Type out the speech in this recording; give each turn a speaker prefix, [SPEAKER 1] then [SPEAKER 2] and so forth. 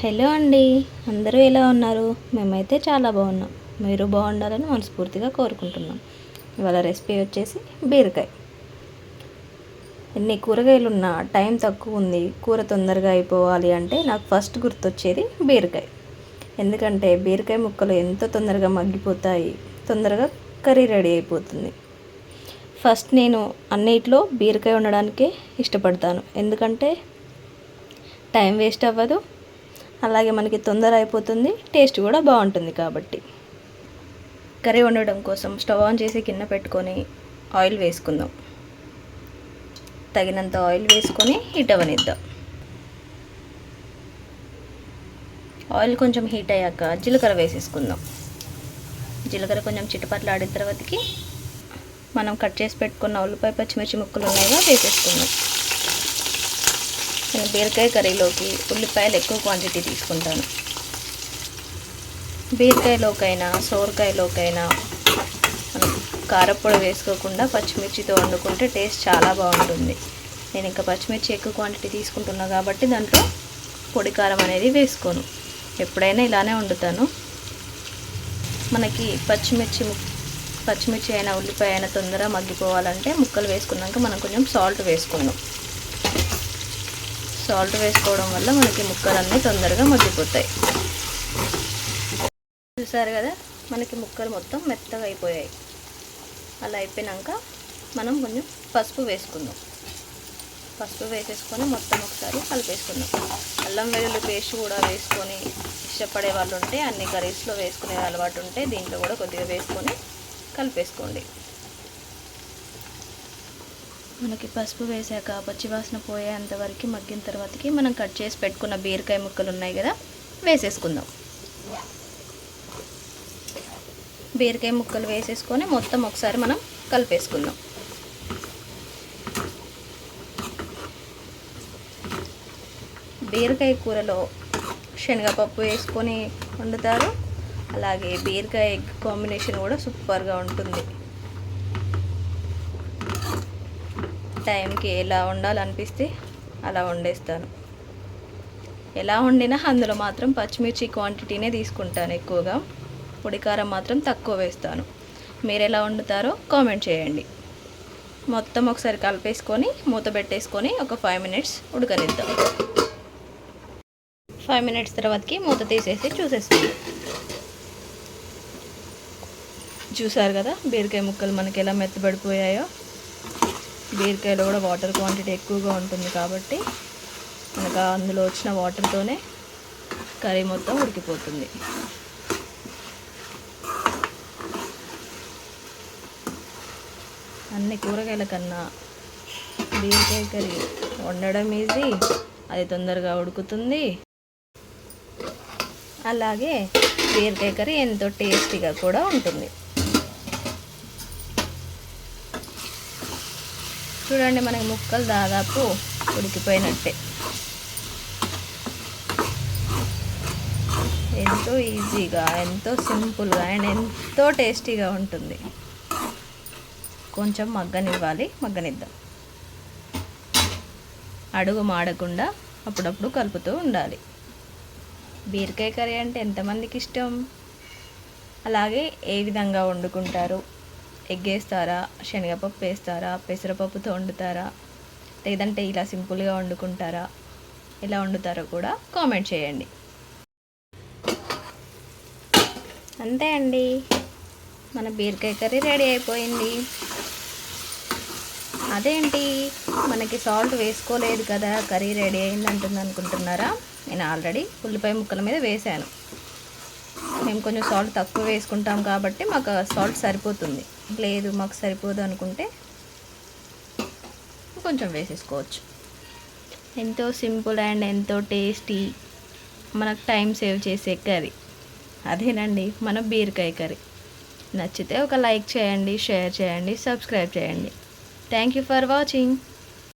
[SPEAKER 1] Hello అండి అందరూ ఎలా ఉన్నారు? మేమైతే చాలా బాగున్నాం. మీరు బాగుండాలని మనస్ఫూర్తిగా కోరుకుంటున్నాం. ఇవాళ రెసిపీ వచ్చేసి బీరకాయ. ఎన్ని కూరగాయలు ఉన్నా టైం తక్కువ ఉంది కూర తొందరగా అయిపోవాలి అంటే నాకు ఫస్ట్ గుర్తొచ్చేది బీరకాయ. ఎందుకంటే బీరకాయ ముక్కలు ఎంతో తొందరగా మగ్గిపోతాయి తొందరగా కర్రీ రెడీ అయిపోతుంది. ఫస్ట్ నేను అన్నిట్లో బీరకాయ ఉండడానికే ఇష్టపడతాను. ఎందుకంటే టైం వేస్ట్ అవ్వదు అలాగే మనకి తొందర అయిపోతుంది టేస్ట్ కూడా బాగుంటుంది కాబట్టి. కర్రీ వండడం కోసం స్టవ్ ఆన్ చేసి కింద పెట్టుకొని ఆయిల్ వేసుకుందాం. తగినంత ఆయిల్ వేసుకొని హీట్ అవనిద్దాం ఆయిల్ కొంచెం హీట్ అయ్యాక జీలకర్ర వేసేసుకుందాం. జీలకర్ర కొంచెం చిట్టుపట్లు ఆడిన తర్వాతకి మనం కట్ చేసి పెట్టుకున్న ఉల్లిపాయ పచ్చిమిర్చి ముక్కలు ఉన్నాయిగా వేసేసుకుందాం. నేను బీరకాయ కర్రీలోకి ఉల్లిపాయలు ఎక్కువ క్వాంటిటీ తీసుకుంటాను. బీరకాయలోకైనా సోరకాయలోకైనా మనం కారపొడి వేసుకోకుండా పచ్చిమిర్చితో వండుకుంటే టేస్ట్ చాలా బాగుంటుంది. నేను ఇంకా పచ్చిమిర్చి ఎక్కువ క్వాంటిటీ తీసుకుంటున్నా కాబట్టి దాంట్లో పొడి కారం అనేది వేసుకోను. ఎప్పుడైనా ఇలానే వండుతాను. మనకి పచ్చిమిర్చి పచ్చిమిర్చి అయినా ఉల్లిపాయ అయినా తొందరగా మగ్గిపోవాలంటే ముక్కలు వేసుకున్నాక మనం కొంచెం సాల్ట్ వేసుకుందాం సాల్ట్ వేసుకోవడం వల్ల మనకి ముక్కలన్నీ తొందరగా మగ్గిపోతాయి. చూసారు కదా? మనకి ముక్కలు మొత్తం మెత్తగా అయిపోయాయి. అలా అయిపోయినాక మనం కొంచెం పసుపు వేసుకుందాం. పసుపు వేసేసుకొని మొత్తం ఒకసారి కలిపేసుకుందాం. అల్లం వెల్లుల్లి పేస్ట్ కూడా వేసుకొని ఇష్టపడే వాళ్ళు ఉంటే అన్ని కర్రీస్లో వేసుకునే అలవాటు ఉంటే దీంట్లో కూడా కొద్దిగా వేసుకొని కలిపేసుకోండి. మనకి పసుపు వేసాక పచ్చివాసన పోయేంత వరకు మగ్గిన తర్వాతకి మనం కట్ చేసి పెట్టుకున్న బీరకాయ ముక్కలు ఉన్నాయి కదా వేసేసుకుందాం. బీరకాయ ముక్కలు వేసేసుకొని మొత్తం ఒకసారి మనం కలిపేసుకుందాం. బీరకాయ కూరలో శనగపప్పు వేసుకొని వండుతారు. అలాగే బీరకాయ ఎగ్ కాంబినేషన్ కూడా సూపర్గా ఉంటుంది. టైంకి ఎలా వండాలనిపిస్తే అలా వండేస్తాను. ఎలా వండినా అందులో మాత్రం పచ్చిమిర్చి క్వాంటిటీనే తీసుకుంటాను ఎక్కువగా. పొడికారం మాత్రం తక్కువ వేస్తాను. మీరు ఎలా వండుతారో కామెంట్ చేయండి. మొత్తం ఒకసారి కలిపేసుకొని మూత పెట్టేసుకొని ఒక ఫైవ్ మినిట్స్ ఉడకనిద్దాం. ఫైవ్ మినిట్స్ తర్వాతకి మూత తీసేసి చూసేస్తాను చూసారు కదా? బీరకాయ ముక్కలు మనకి ఎలా మెత్తబడిపోయాయో? బీరకాయలో కూడా వాటర్ క్వాంటిటీ ఎక్కువగా ఉంటుంది కాబట్టి మనకు అందులో వచ్చిన వాటర్తోనే కర్రీ మొత్తం ఉడికిపోతుంది. అన్ని కూరగాయల కన్నా బీరకాయ కర్రీ వండడం ఈజీ అది తొందరగా ఉడుకుతుంది. అలాగే బీరకాయ కర్రీ ఎంతో టేస్టీగా కూడా ఉంటుంది. చూడండి మనకి ముక్కలు దాదాపు ఉడికిపోయినట్టే. ఎంతో ఈజీగా ఎంతో సింపుల్గా అండ్ ఎంతో టేస్టీగా ఉంటుంది. కొంచెం మగ్గనివ్వాలి మగ్గనిద్దాం. అడుగు మాడకుండా అప్పుడప్పుడు కలుపుతూ ఉండాలి. బీరకాయ కర్రీ అంటే ఎంతమందికి ఇష్టం? అలాగే ఏ విధంగా వండుకుంటారు? ఎగ్ వేస్తారా శనగపప్పు వేస్తారా? పెసరపప్పుతో వండుతారా? లేదంటే ఇలా సింపుల్గా వండుకుంటారా? ఎలా వండుతారో కూడా కామెంట్ చేయండి. అంతే అండి. మన బీరకాయ కర్రీ రెడీ అయిపోయింది. అదేంటి? మనకి సాల్ట్ వేసుకోలేదు కదా కర్రీ రెడీ అయింది అంటుంది అనుకుంటున్నారా? నేను ఆల్రెడీ ఉల్లిపాయ ముక్కల మీద వేశాను. మేము కొంచెం సాల్ట్ తక్కువ వేసుకుంటాం కాబట్టి మాకు సాల్ట్ సరిపోతుంది. లేదు మాకు సరిపోదు అనుకుంటే కొంచెం వేసేసుకోవచ్చు. ఎంతో సింపుల్ అండ్ ఎంతో టేస్టీ మనకు టైం సేవ్ చేసే కర్రీ. అదేనండి మన బీరకాయ కర్రీ. నచ్చితే ఒక లైక్ చేయండి షేర్ చేయండి సబ్స్క్రైబ్ చేయండి. Thank you for watching.